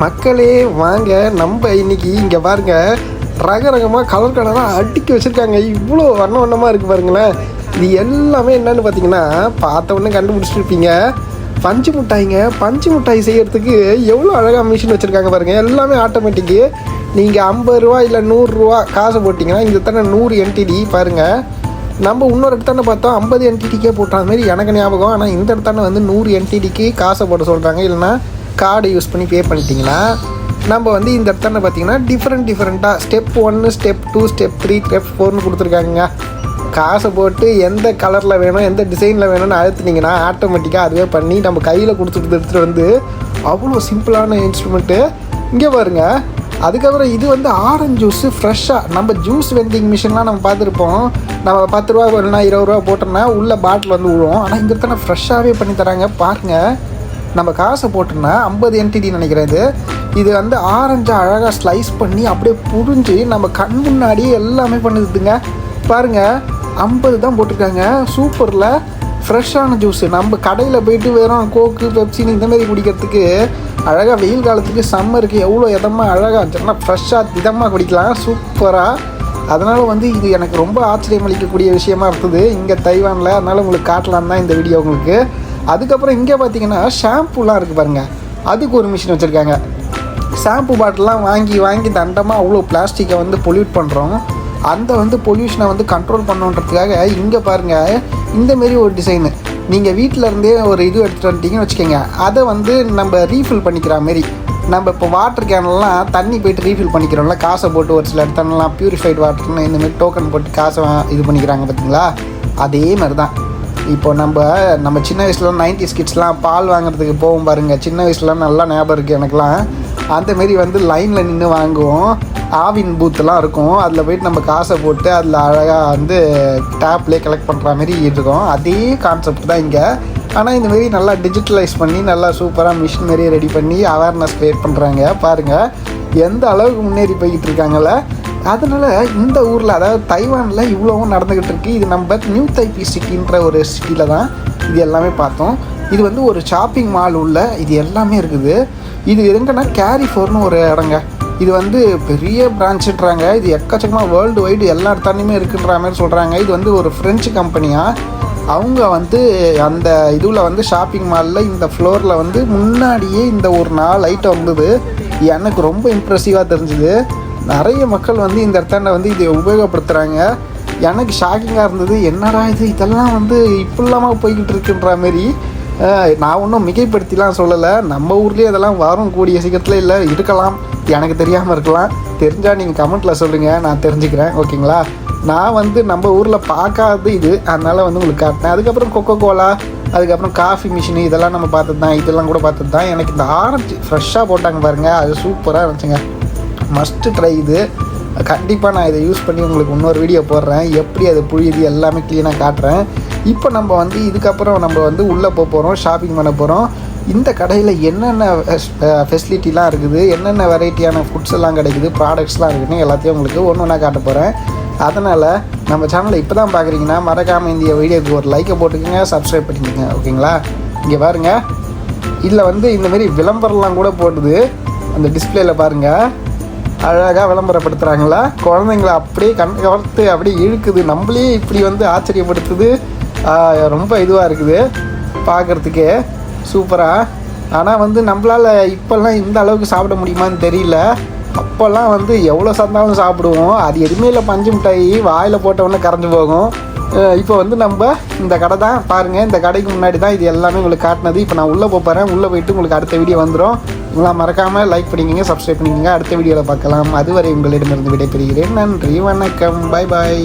மக்களே வாங்க நம்ம இன்னைக்கு இங்கே பாருங்க. ரக ரகமாக கலர் கலராக அடுக்கி வச்சுருக்காங்க. இவ்வளோ வண்ண வண்ணமாக இருக்குது பாருங்களேன். இது எல்லாமே என்னன்னு பார்த்தீங்கன்னா பார்த்த உடனே கண்டுபிடிச்சிருப்பீங்க. பஞ்சு மிட்டாய்ங்க. பஞ்சு மிட்டாய் செய்கிறதுக்கு எவ்வளோ அழகாக மிஷின் வச்சுருக்காங்க பாருங்கள் எல்லாமே ஆட்டோமேட்டிக்கு நீங்கள் ஐம்பது ரூபா இல்லை நூறுரூவா காசு போட்டிங்கன்னா இந்த தானே நூறு என்டிடி பாருங்கள் நம்ம இன்னொரு இடத்தான பார்த்தோம். ஐம்பது என்டிடிக்கே போட்டால் மாதிரி எனக்கு ஞாபகம். ஆனால் இந்த இடத்தான வந்து நூறு என்டிடிக்கு காசை போட சொல்கிறாங்க இல்லைன்னா கார்டு யூஸ் பண்ணி பே பண்ணிட்டீங்கன்னா நம்ம வந்து இந்த இடத்துல பார்த்தீங்கன்னா டிஃப்ரெண்ட் டிஃப்ரெண்ட்டாக ஸ்டெப் ஒன்று step two step three step ஃபோர்னு கொடுத்துருக்காங்க காசை போட்டு எந்த கலரில் வேணும் எந்த டிசைனில் வேணும்னு அழுத்துனீங்கன்னா ஆட்டோமேட்டிக்காக அதுவே பண்ணி நம்ம கையில் கொடுத்துட்டு எடுத்துகிட்டு வந்து அவ்வளோ சிம்பிளான இன்ஸ்ட்ருமெண்ட்டு இங்கே பாருங்க. அதுக்கப்புறம் இது வந்து ஆரஞ்சு ஜூஸு ஃப்ரெஷ்ஷாக நம்ம ஜூஸ் வெண்டிங் மிஷின்லாம் நம்ம பார்த்துருப்போம். நம்ம பத்து ரூபா இல்லைனா இருபது ரூபா போட்டோம்னா உள்ள பாட்டில் வந்து விழுவோம் ஆனால் இந்த தானே ஃப்ரெஷ்ஷாகவே பண்ணி தராங்க. பாருங்கள் நம்ம காசை போட்டோம்னா ஐம்பது என்டிடி நினைக்கிறேன் இது. இது வந்து ஆரஞ்சு அழகாக ஸ்லைஸ் பண்ணி அப்படியே புரிஞ்சு நம்ம கண் முன்னாடியே எல்லாமே பண்ணுதுங்க. பாருங்கள் ஐம்பது தான் போட்டிருக்காங்க. சூப்பரில். ஃப்ரெஷ்ஷான ஜூஸு நம்ம கடையில் போயிட்டு வெறும் கோக்கு பெப்சின்னு இந்தமாரி குடிக்கிறதுக்கு அழகாக வெயில் காலத்துக்கு சம்மருக்கு எவ்வளோ இதமாக அழகாக இருந்துச்சுன்னா ஃப்ரெஷ்ஷாக இதமாக குடிக்கலாம். சூப்பராக அதனால் வந்து இது எனக்கு ரொம்ப ஆச்சரியம் அளிக்கக்கூடிய விஷயமா இருந்தது. இங்கே தைவானில். அதனால் உங்களுக்கு காட்டலாம் தான் இந்த வீடியோ உங்களுக்கு. அதுக்கப்புறம் இங்கே பார்த்தீங்கன்னா ஷாம்புலாம் இருக்குது பாருங்கள் அதுக்கு ஒரு மிஷின் வச்சுருக்காங்க. ஷாம்பு பாட்டிலாம் வாங்கி வாங்கி தண்டமாக அவ்வளோ பிளாஸ்டிக்கை வந்து பொல்யூட் பண்ணுறோம் அந்த வந்து பொல்யூஷனை வந்து கண்ட்ரோல் பண்ணுன்றதுக்காக இங்கே பாருங்கள் இந்த மாரி ஒரு டிசைனு நீங்கள் வீட்டில் இருந்தே ஒரு இது எடுத்துகிட்டு வந்துட்டீங்கன்னு வச்சுக்கோங்க. அதை வந்து நம்ம ரீஃபில் பண்ணிக்கிற மாரி. நம்ம இப்போ வாட்டர் கேன்லாம் தண்ணி போயிட்டு ரீஃபில் பண்ணிக்கிறோம்ல காசை போட்டு ஒரு சில இடத்துலலாம் பியூரிஃபைட் வாட்டர்னு இந்தமாரி டோக்கன் போட்டு காசை இது பண்ணிக்கிறாங்க பார்த்தீங்களா அதே மாதிரி தான் இப்போ நம்ம நம்ம சின்ன வயசுலாம் நைன்டி கிட்ஸ்லாம் பால் வாங்குறதுக்கு போவோம் பாருங்கள் சின்ன வயசுலாம் நல்லா ஞாபகம் இருக்குது எனக்குலாம் அந்த மாரி வந்து லைனில் நின்று வாங்குவோம். ஆவின் பூத்துலாம் இருக்கும். அதில் போயிட்டு நம்ம காசை போட்டு அதில் அழகாக வந்து டேப்லேயே கலெக்ட் பண்ணுற மாதிரி இருக்கும். அதே கான்செப்ட் தான் இங்கே. ஆனால் இந்தமாரி நல்லா டிஜிட்டலைஸ் பண்ணி நல்லா சூப்பராக மிஷின் மாதிரியே ரெடி பண்ணி அவேர்னஸ் க்ரியேட் பண்ணுறாங்க பாருங்கள் எந்த அளவுக்கு முன்னேறி போய்கிட்டு இருக்காங்களே அதனால் இந்த ஊரில் அதாவது தைவானில் இவ்வளவும் நடந்துக்கிட்டு இருக்குது இது நம்ம நியூ தைப்பி சிட்டின்ற ஒரு சிட்டியில் தான் இது எல்லாமே பார்த்தோம். இது வந்து ஒரு ஷாப்பிங் மால் உள்ள இது எல்லாமே இருக்குது. இது எங்கன்னா கேரிஃபோர்னு ஒரு இடங்க. இது வந்து பெரிய பிரான்ச்சுன்றாங்க இது எக்கச்சக்கமாக வேர்ல்டு வைடு எல்லா இடத்தாலையுமே இருக்குன்ற மாதிரி சொல்கிறாங்க இது வந்து ஒரு ஃப்ரெஞ்சு கம்பெனியாக அவங்க வந்து அந்த இதுவில் வந்து ஷாப்பிங் மாலில் இந்த ஃப்ளோரில் வந்து முன்னாடியே இந்த ஒரு நாள் ஐட்டம் வந்தது. எனக்கு ரொம்ப இம்ப்ரெசிவாக தெரிஞ்சுது. நிறைய மக்கள் வந்து இந்த இடத்தாண்ட வந்து இதை உபயோகப்படுத்துகிறாங்க எனக்கு ஷாக்கிங்காக இருந்தது என்னடா இது? இதெல்லாம் வந்து இப்படிலாமா போய்கிட்டு இருக்குன்ற மாரி. நான் ஒன்றும் மிகைப்படுத்திலாம் சொல்லலை. நம்ம ஊர்லேயே அதெல்லாம் வரும் கூடிய சீக்கிரத்தில் இல்லை இருக்கலாம். எனக்கு தெரியாமல் இருக்கலாம். தெரிஞ்சால் நீங்கள் கமெண்ட்டில் சொல்லுங்கள் நான் தெரிஞ்சுக்கிறேன். ஓகேங்களா? நான் வந்து நம்ம ஊரில் பார்க்காது இது. அதனால் வந்து உங்களுக்கு காட்டினேன் அதுக்கப்புறம் கொக்கோ கோலா அதுக்கப்புறம் காஃபி மிஷினு இதெல்லாம் நம்ம பார்த்தது தான் இதெல்லாம் கூட பார்த்தது தான் எனக்கு இந்த ஆரஞ்சு ஃப்ரெஷ்ஷாக போட்டாங்க பாருங்கள் அது சூப்பராக இருந்துச்சுங்க. மஸ்ட்டு ட்ரை இது. கண்டிப்பாக நான் இதை யூஸ் பண்ணி உங்களுக்கு இன்னொரு வீடியோ போடுறேன். எப்படி அது புழியுது எல்லாமே க்ளீனாக காட்டுறேன். இப்போ நம்ம வந்து இதுக்கப்புறம் நம்ம வந்து உள்ளே போக போகிறோம் ஷாப்பிங் பண்ண போகிறோம் இந்த கடையில் என்னென்ன ஃபெசிலிட்டிலாம் இருக்குது என்னென்ன வெரைட்டியான ஃபுட்ஸ் எல்லாம் கிடைக்குது ப்ராடக்ட்ஸ்லாம் இருக்குதுன்னு எல்லாத்தையும் உங்களுக்கு ஒன்று ஒன்றா காட்ட போகிறேன் அதனால் நம்ம சேனலை இப்போ தான் பார்க்குறீங்கன்னா மறக்காமல் இந்த வீடியோக்கு ஒரு லைக்கை போட்டுக்கோங்க சப்ஸ்கிரைப் பண்ணிக்கோங்க ஓகேங்களா? இங்கே பாருங்கள் இதில் வந்து இந்தமாரி விளம்பரம்லாம் கூட போடுது. அந்த டிஸ்பிளேயில் பாருங்கள் அழகாக விளம்பரப்படுத்துகிறாங்களா குழந்தைங்கள அப்படியே கண் கவர்த்து அப்படியே இழுக்குது. நம்மளே இப்படி வந்து ஆச்சரியப்படுத்துது. ரொம்ப இதுவாக இருக்குது பார்க்குறதுக்கே சூப்பராக ஆனால் வந்து நம்மளால் இப்போல்லாம் இந்த அளவுக்கு சாப்பிட முடியுமான்னு தெரியல. அப்போல்லாம் வந்து எவ்வளோ சாப்பிட்டாலும் சாப்பிடுவோம். அது எதுவுமே இல்லை. பஞ்சு மிட்டாய் வாயில் போட்டவொடனே கரைஞ்சி போகும். இப்போ வந்து நம்ம இந்த கடை தான். பாருங்கள் இந்த கடைக்கு முன்னாடி தான் இது எல்லாமே உங்களுக்கு காட்டினது. இப்போ நான் உள்ளே போகிறேன் உள்ளே போயிட்டு உங்களுக்கு அடுத்த வீடியோ வந்துடும் உங்களை மறக்காமல் லைக் பண்ணிக்கோங்க சப்ஸ்கிரைப் பண்ணிக்கோங்க. அடுத்த வீடியோவில் பார்க்கலாம். அதுவரை உங்களிடமிருந்து விடைபெறுகிறேன். நன்றி வணக்கம். Bye bye